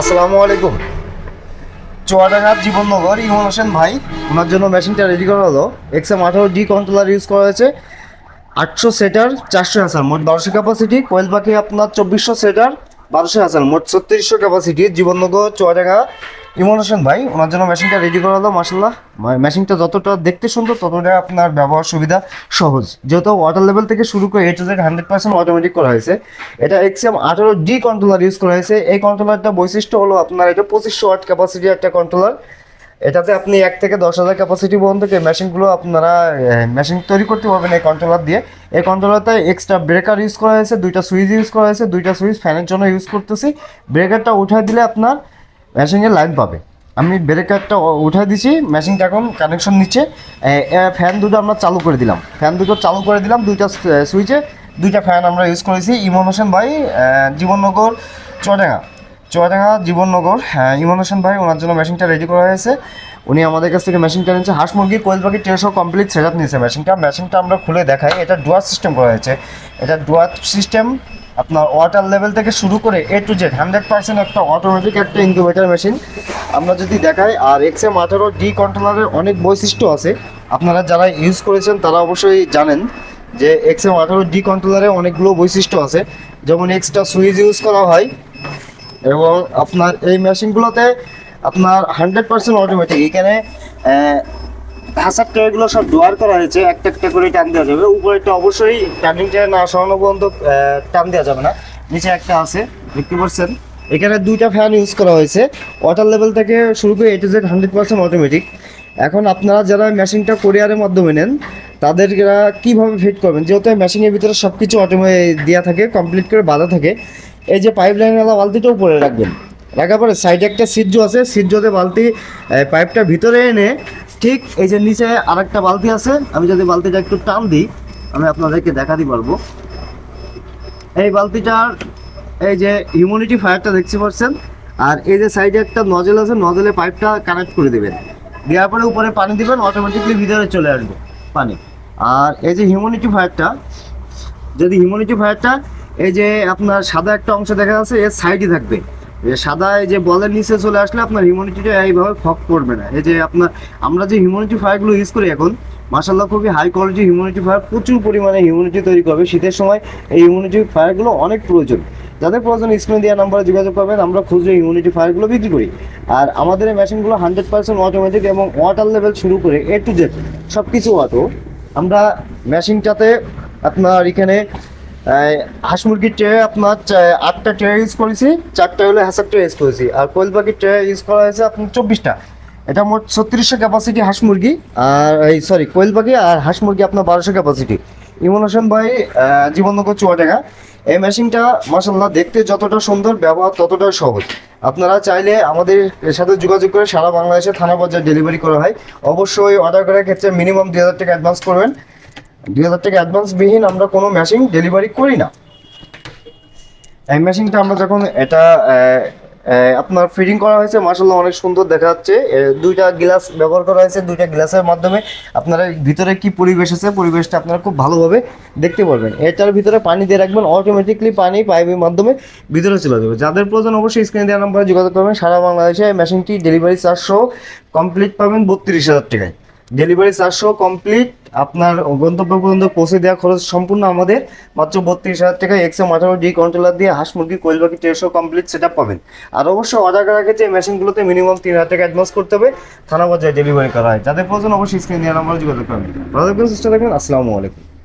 আসসালামু আলাইকুম। চুয়াডাঙ্গার জীবননগর ইমন হোসেন ভাই, ওনার জন্য মেশিনটা রেডি করা হলো। এক্সএম আঠারো ডি কন্ট্রোলার ইউজ করা হয়েছে। আটশো সেটার চারশো হাজার, মোট বারোশো ক্যাপাসিটি কোয়েল পাখি আপনার চব্বিশশো সেটার বারোশো হাজার, মোট ছত্রিশশো ক্যাপাসিটি জীবননগর, চুয়াডাঙ্গা ইমন হোসেন ভাই, ওনার জন্য মেশিনটা রেডি করা হলো মাসাল্লাহ মেশিনটা যতটা দেখতে সুন্দর, ততটা আপনার ব্যবহার সুবিধা সহজ। যেহেতু ওয়াটার লেভেল থেকে শুরু করে A to Z hundred percent automatic করা হয়েছে। এটা এক্সএম আঠারো ডি কন্ট্রোলার ইউজ করা হয়েছে। এই কন্ট্রোলারটা বৈশিষ্ট্য হলো আপনার এটা পঁচিশশো ওয়াট ক্যাপাসিটির একটা কন্ট্রোলার এটাতে আপনি এক থেকে দশ হাজার ক্যাপাসিটি পর্যন্ত মেশিনগুলো আপনারা মেশিন তৈরি করতে পারবেন এই কন্ট্রোলার দিয়ে। এই কন্ট্রোলারতে এক্সট্রা ব্রেকার ইউজ করা হয়েছে, দুইটা সুইচ ইউজ করা হয়েছে, দুইটা সুইচ ফ্যানের জন্য ইউজ করতেছি। ব্রেকারটা উঠাই দিলে আপনার মেশিনের লাইন পাবে। আমি ব্রেকারটা উঠাই দিছি মেশিনটা এখন কানেকশন নিচ্ছে। ফ্যান দুটো আমরা চালু করে দিলাম। ফ্যান দুটো চালু করে দিলাম, দুইটা সুইচে দুইটা ফ্যান আমরা ইউজ করেছি, ইমন হোসেন ভাই জীবননগর, চুয়াডাঙ্গা। চুয়াডাঙ্গা, জীবননগর হ্যাঁ ইমন হোসেন ভাই, ওনার জন্য মেশিনটা রেডি করা হয়েছে। উনি আমাদের কাছ থেকে মেশিনটা নিচ্ছে হাঁস মুরগি, কোয়েল পাখি টেরশো কমপ্লিট সেট আপ নিয়েছে মেশিনটা মেশিনটা আমরা খুলে দেখাই। এটা ডুয়ার সিস্টেম করা হয়েছে। এটা ডুয়ার সিস্টেম আপনার ওয়াটার লেভেল থেকে শুরু করে A to Z hundred percent একটা অটোমেটিক একটা ইনকিউবেটার মেশিন আমরা যদি দেখাই, আর এক্সএম আঠারো ডি কন্ট্রোলারের অনেক বৈশিষ্ট্য আছে। আপনারা যারা ইউজ করেছেন, তারা অবশ্যই জানেন যে এক্সএম আঠারো ডি কন্ট্রোলারে অনেকগুলো বৈশিষ্ট্য আছে। যেমন এক্সট্রা সুইচ ইউজ করা হয়, এবং আপনার এই মেশিনগুলোতে আপনার হান্ড্রেড পার্সেন্ট অটোমেটিক এখানে হাসার ট্রেগুলো সব ডোয়ার করা হয়েছে, একটা একটা করে টান দেওয়া যাবে। উপরেটা অবশ্যই টার্নিং ট্রে না সরানো পর্যন্ত টান দেওয়া যাবে না। নিচে একটা আছে, দেখতে পাচ্ছেন? এখানে দুইটা ফ্যান ইউজ করা হয়েছে। ওয়াটার লেভেল থেকে শুরু করে A Z hundred percent automatic এখন আপনারা যারা মেশিনটা কোরিয়ারের মাধ্যমে নেন তাদের কীভাবে ফিট করবেন? যেহেতু মেশিনের ভিতরে সব কিছু অটোমে দেওয়া থাকে কমপ্লিট করে বাঁধা থাকে, এই যে পাইপ লাইনওয়ালা বালতিটা উপরে রাখবেন। রাখার পরে সাইডে একটা সিজ্জো আছে সিজ্জোতে বালতি পাইপটা ভিতরে এনে ঠিক, এই যে নিচে আরেকটা বালতি আছে, আমি যদি বালতিটা একটু টান দিই, আমি আপনাদেরকে দেখাতে পারব। এই বালতিটার, এই যে হিউমিডিটি ফায়ারটা দেখতে পাচ্ছেন, আর এই যে সাইডে একটা নজেল আছে নজেলে পাইপটা কানেক্ট করে দেবেন। দেওয়ার পরে উপরে পানি দিবেন অটোমেটিকলি ভিতরে চলে আসবে পানি। আর এই যে হিউমিডিটি ফায়ারটা যদি হিউমিডিটি ফায়ারটা এই যে আপনার সাদা একটা অংশ দেখা যাচ্ছে, এর সাইডে থাকবে। সাদা এই যে বলের নিচে চলে আসলে আপনার হিউমিডিটিটা এইভাবে ফক করবে না। এই যে আপনার, আমরা যে হিউমিডিটি ফায়ারগুলো ইউজ করি এখন মাসাল্লাহ খুবই হাই কোয়ালিটি হিউমিডিটি ফায়ার প্রচুর পরিমাণে হিউমিডিটি তৈরি করবে। শীতের সময় এই হিউমিডিটি ফায়ারগুলো অনেক প্রয়োজন। যাদের প্রয়োজন স্ক্রিনে দেওয়া নাম্বারে যোগাযোগ করবেন, আমরা খুচরো ইউনিটি ফায়ারগুলো বিক্রি করি। আর আমাদের এই মেশিনগুলো হান্ড্রেড পার্সেন্ট অটোমেটিক এবং ওয়াটার লেভেল শুরু করে এ টু জেড সব কিছু অটো আমরা মেশিনটাতে আপনার এখানে হাঁস মুরগির ট্রে আপনার আটটা ট্রে ইউজ করেছি, চারটা হলো হ্যাসার ট্রে ইউজ করেছি। আর কোয়েল পাখির ট্রে ইউজ করা হয়েছে আপনার চব্বিশটা। এটা মোট ছত্রিশশো ক্যাপাসিটি হাঁস মুরগি। আর এই সরি কোয়েল পাখি আর হাঁস মুরগি আপনার বারোশো ক্যাপাসিটি ইমন হোসেন ভাই জীবননগর চুয়াডাঙ্গা। এই মেশিনটা মাসাল্লাহ দেখতে যতটা সুন্দর, ব্যবহার ততটা সহজ। আপনারা চাইলে আমাদের সাথে যোগাযোগ করে সারা বাংলাদেশে থানা পর্যায়ে ডেলিভারি করা হয়। অবশ্যই অর্ডার করার ক্ষেত্রে মিনিমাম দুই হাজার টাকা অ্যাডভান্স করবেন। দুই হাজার টাকা অ্যাডভান্স বিহীন আমরা কোনো মেশিন ডেলিভারি করি না। এই মেশিনটা আমরা যখন এটা আপনার ফিটিং করা হয়েছে মার্শাল্লাহ অনেক সুন্দর দেখা যাচ্ছে। দুইটা গ্লাস ব্যবহার করা হয়েছে, দুইটা গ্লাসের মাধ্যমে। আপনারা ভিতরে কি পরিবেশ আছে, পরিবেশটা আপনারা খুব ভালোভাবে দেখতে পারবেন। এটার ভিতরে পানি দিয়ে রাখবেন অটোমেটিকলি পানি পাইপের মাধ্যমে ভিতরে চলে যাবে। যাদের প্রয়োজন অবশ্যই স্ক্রিনে দেওয়া নাম্বারে যোগাযোগ করবেন। সারা বাংলাদেশে এই মেশিনটি ডেলিভারি সহ কমপ্লিট পাবেন বত্রিশ হাজার টাকায়। ডেলিভারি সহ কমপ্লিট আপনার গন্তব্য পর্যন্ত পৌঁছে দেওয়া খরচ সম্পূর্ণ আমাদের। মাত্র বত্রিশ হাজার টাকা একশো আঠারো ডি কন্ট্রোলার দিয়ে হাঁস মুরগি, কোয়েল পাখি টেরশো কমপ্লিট সেট পাবেন। আর অবশ্যই অর্ডার করার ক্ষেত্রে মেশিনগুলোতে মিনিমাম তিন হাজার টাকা অ্যাডভান্স করতে হবে। থানা পর্যায়ে ডেলিভারি করা হয়। যাদের প্রয়োজন অবশ্যই স্ক্রিন দেওয়া নাম্বার যোগাযোগ করবেন। ভালো থাকবেন চেষ্টা থাকবেন। আসসালামু আলাইকুম।